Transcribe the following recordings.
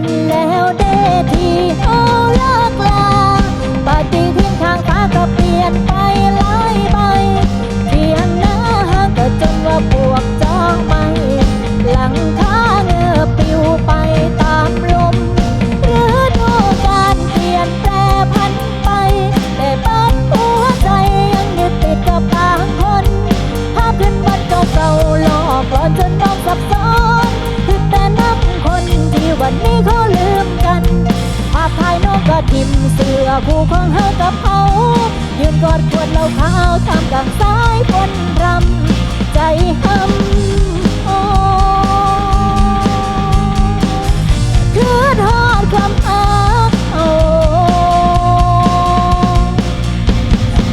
นแล้วเด้าทิมเสือคู่ของเฮากับเฮายืนกอดขวดเหล้าขาวทำกลางสายฝนรำใจห้ำโอ้คือทอดควอาโอ้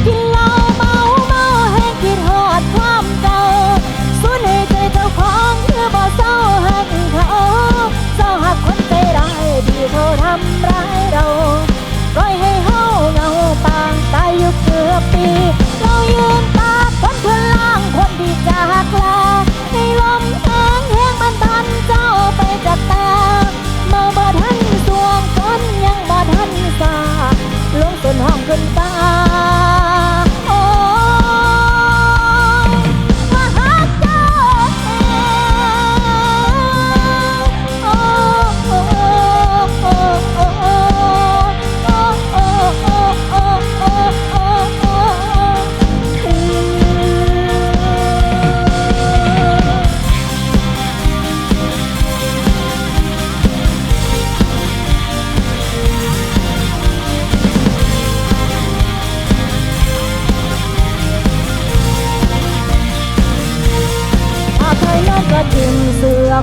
กินเหล้าเมาเมาแหงคิดหอดความเก่าสุนให้ใจเจ้าของเพื่อบ่เศร้าหักเขาเศร้ากคนใจร้ายที่เขาทำร้าย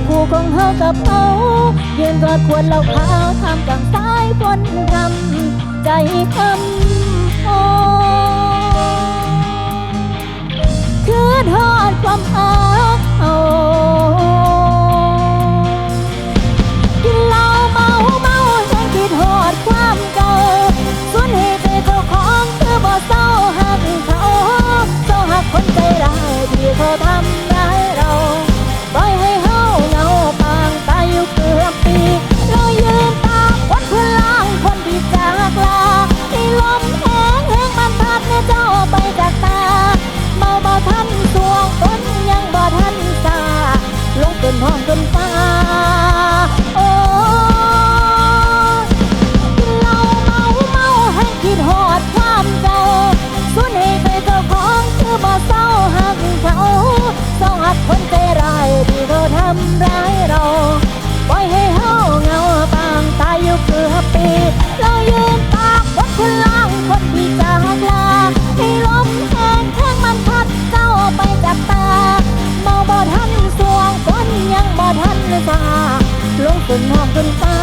คู่ของเฮากับเขายืนกอดควรเหล่าขาวทำกลางสายฝนรำใจคำโอคืนหอดความอา เป็นหอกเป็นตา